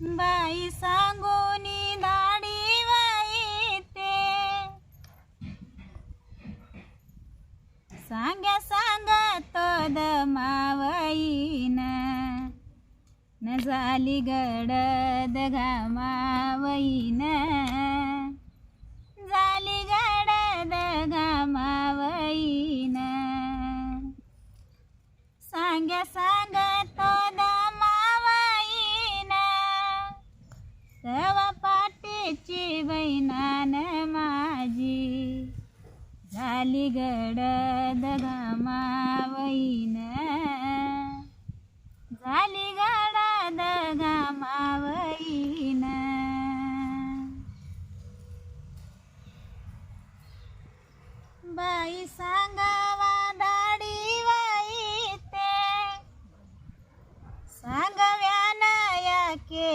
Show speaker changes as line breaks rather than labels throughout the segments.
बाई सांगोनी दाढी वाईते सांग्या सांगत दमावईन. न झाली गडद घामावईन. झाली गडद घामावईन. सांग्या सांगा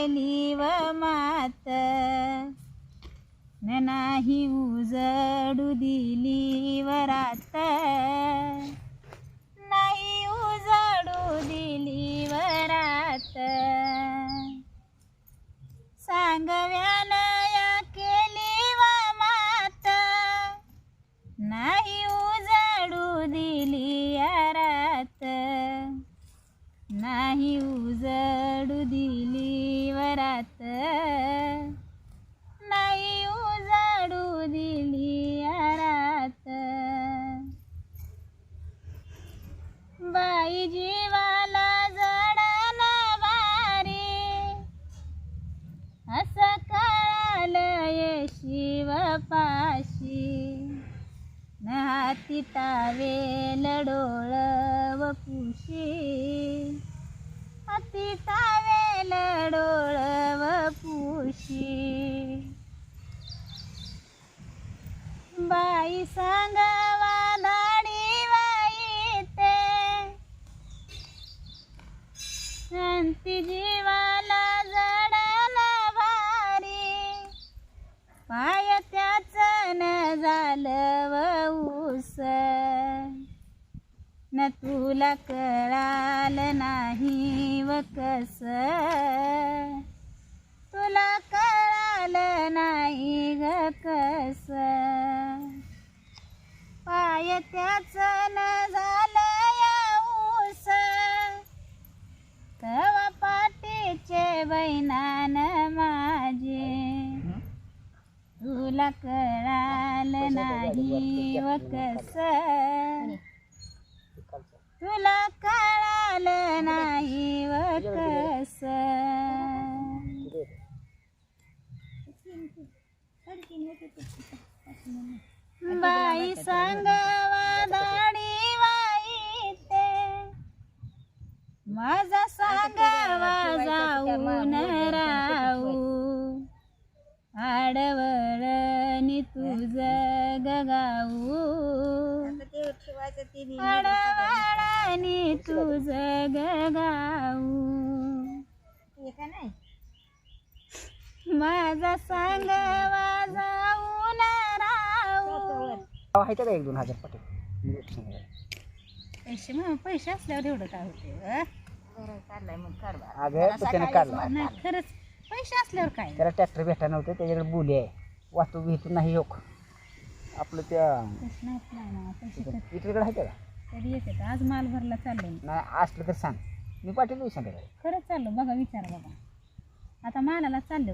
या व मात. न नाही उजडू दिली वरा घरात. नाही उजाडू दिली आरात. बाई जीवाला जडन भारी. असं कळालं शिवपाशी न हाती टावेल व पुशी अति तावे डोळ तुला कळाल नाही व कस? तुला कळाल नाही ग कस? पाय त्याच न झालं या ऊस. तवा पाटीचे बैनान माझे. तुला कळाल नाही व कस? तुला कळाल नाही व कस? बाई सांगावा दाढी वाईते. माझा सांगावा जाऊन राहू. आडवळणी माझा सांगावा जाऊन राहू.
आहे का एक दोन हजार पाटील
पैसे मग पैसे असल्यावर एवढं काय होते
अगं त्याने काढला.
नाही खरंच पैसे असल्यावर काय?
त्याला ट्रॅक्टर भेटा नव्हते त्याच्याकडे बोली आहे. वाहतूक भेटून नाही योग आपलं त्या
नाही ना पैसे
इकडे आहे का
कधी येते आज माल भरला चाललो मी.
नाही असलं तर सांग. मी पाटील येऊ संध्याकाळी
खरंच चाललो बघा विचार बघा. आता मालाला चाललो.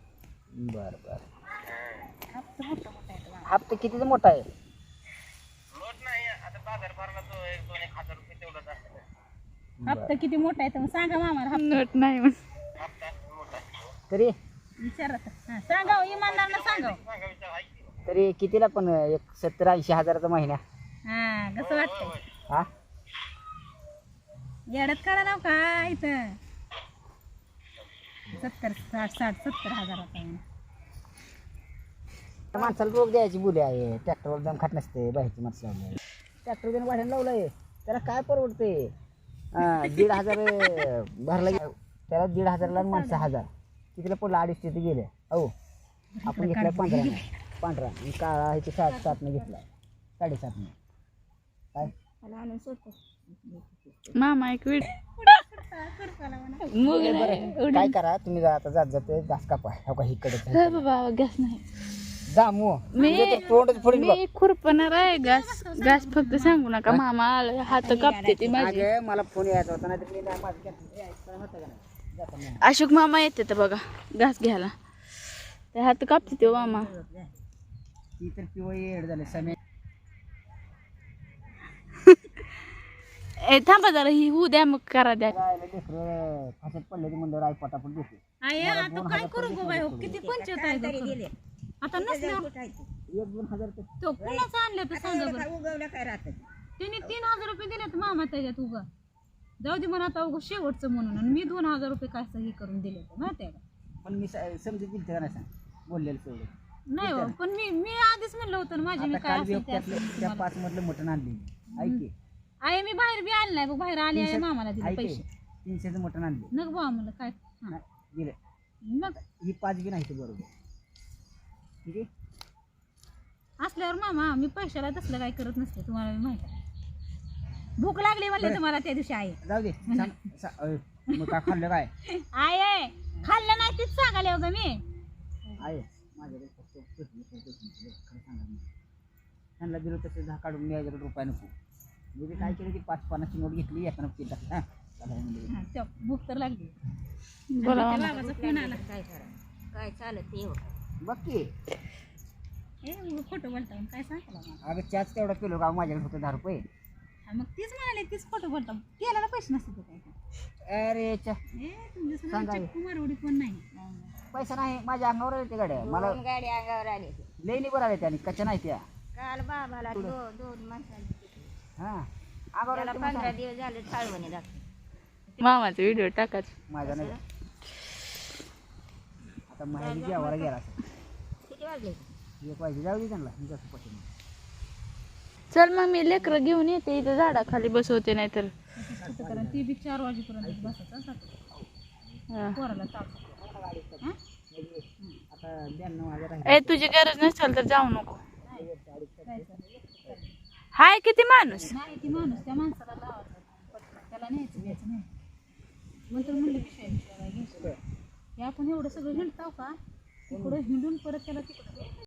बर बर.
हप्ता मोठा मोठा आहे तुम्हाला.
हप्ता कितीचा मोठा आहे?
हप्ता किती मोठा आहे तर मग सांगा मामाला हप्ता नाही
तरी?
विचारा तर. हा, सांगा हो, इमानदारनं सांगा हो.
तरी कितीला पण एक सत्तर ऐंशी हजाराचा महिना?
हा कसं वाटतंय?
हा?
येड्यात काढा नाव का इथं. सत्तर साठ साठ सत्तर
माणसाला रोग द्यायची बोली आहे. ट्रॅक्टरवर दम खात नसते बाहेरची माणसं ट्रॅक्टर त्याने वाढायला लावलंय. त्याला काय परवडते? दीड हजार अं, भरला गे- त्याला दीड हजारला माणसं हजार. तिकडे पडलं अडीच तिथे गेले. हो आपण घेतलाय पांढरा पांढरा आणि काळा ते सात सातनं घेतलाय. साडेसातनं. काय?
मामा एक वेळ.
बरं. काय करा तुम्ही जा आता जात जाते घास कापा हो का इकडे
बाबा गॅस नाही.
जा मो.
मी-
तोंडच फोडीन बघ.
मी खुरपणार आहे गॅस गॅस फक्त सांगू नका मामा आलं हात कापते ती माझी.
अगं मला फोन यायचा होता नाही तर मी नाही माझं घेतलं. ए, काय होतं का नाही? जाताना.
अशोक मामा येते तर बघा घास घ्यायला. ते हात कापते ते मामा.
ती तर पिवळी झाले
ए थांबा जरा ही होऊ द्या मग करा द्या.
लेकरं? फाशात पडले की म्हणल्यावर आई पटापट देते
आहे आता काय करू गो बाई हो? किती पंचायत आहे गं. आता नसल्यावर
एक दोन हजार ते
तो कुणाचं आणलं तर सांगा बरं. तिने तीन हजार रुपये दिलेत मामा त्याच्यात उगा. जाऊ दे म्हणा आता उगा शेवटचं म्हणून. आणि मी दोन हजार रुपये काय हे करून दिले माहिती आहे का?
पण मी स- समजून दिलं का नाही सांग? बोललेलं सगळं.
नाही हो, पण मी मी आधीच म्हणलं होतं ना माझे मी
आता
काय
काल बी
असेल ते
त्यातलं
असेल
त्या
तुम्हाला.
पाच मधलं मटण आणले ऐक की.
आहे मी बाहेर बी आले नाही बघ बाहेर आले आहे मामाला दिले. पैसे
तीनशेचं मटण आणले
नग बा म्हणलं काय हा.
दिले
मग
ही पाच बी नाही ते बरोबर ठीक आहे
असल्यावर मामा मी पैशाला तसलं काय करत नसते तुम्हाला मी माहिती आहे. भूक लागली म्हणले तुम्हाला त्या दिवशी आहे
जाऊ दे सांग सा- अय, मग काय खाल्लं काय
आहे खाल्लं नाही तीच सांगाले बघा मी
आहे माझ्याकडे फक्त खरं सांगा मी. त्यांना दिलं तसे दहा काढून मी याच्याकडे रुपये नको मी ते काय केलं की पाच पानाची नोट घेतली ते हां. हे म्हणलं.
हा, त्या भूक तर लागली.
बोला.
त्या
मामा
बाबाचा फोन आला.
बघ की.
ए उगा खोटं बोलता मग काय मला
अगं चहाच तेवढा पिलो का? माझ्याकडे होतं दहा रुपये.
हा, मग तीच म्हणाले तीच खोटं बोलता. केल्याला पैसे नसते तो काय
अरे चा.
ए तुमच्या
सांगा.
पण नाही.
पैसा नाही माझ्या अंगावर आले ते गाड्या. मला
गाडी अंगावर आली
लेणी बरं आले त्या कच्च्या नाही त्या.
काल बाबाला दो दोन माणसांची
हां.
त्याला पंधरा. दिवस झाले
मामाचा व्हिडिओ टाकायचा
माझा नाही. आता माहिती जेवायला गेला असं
किती वाजले?
एक जाऊ दे त्यांना. मी कसं पटेल
चल मग मी लेकरं घेऊन येते. इथं झाडाखाली बसवते नाही तर
कुठं करा ती बी चार वाजेपर्यंत बसायचं असं पोराला ताप. हा?
आता ब्याण्णव हजार आहे.
ए तुझी गरज नसेल तर जाऊ नको? हाय किती माणूस?
नाही ती माणूस त्या माणसाला लावायचं पटकन. त्याला न्यायचं घ्यायचं नाही. नंतर म्हणलं विषय विषय घ्यायचं हे आपण एवढं सगळं हिंडताव का? तिकडं हिंडून परत त्याला तिकडं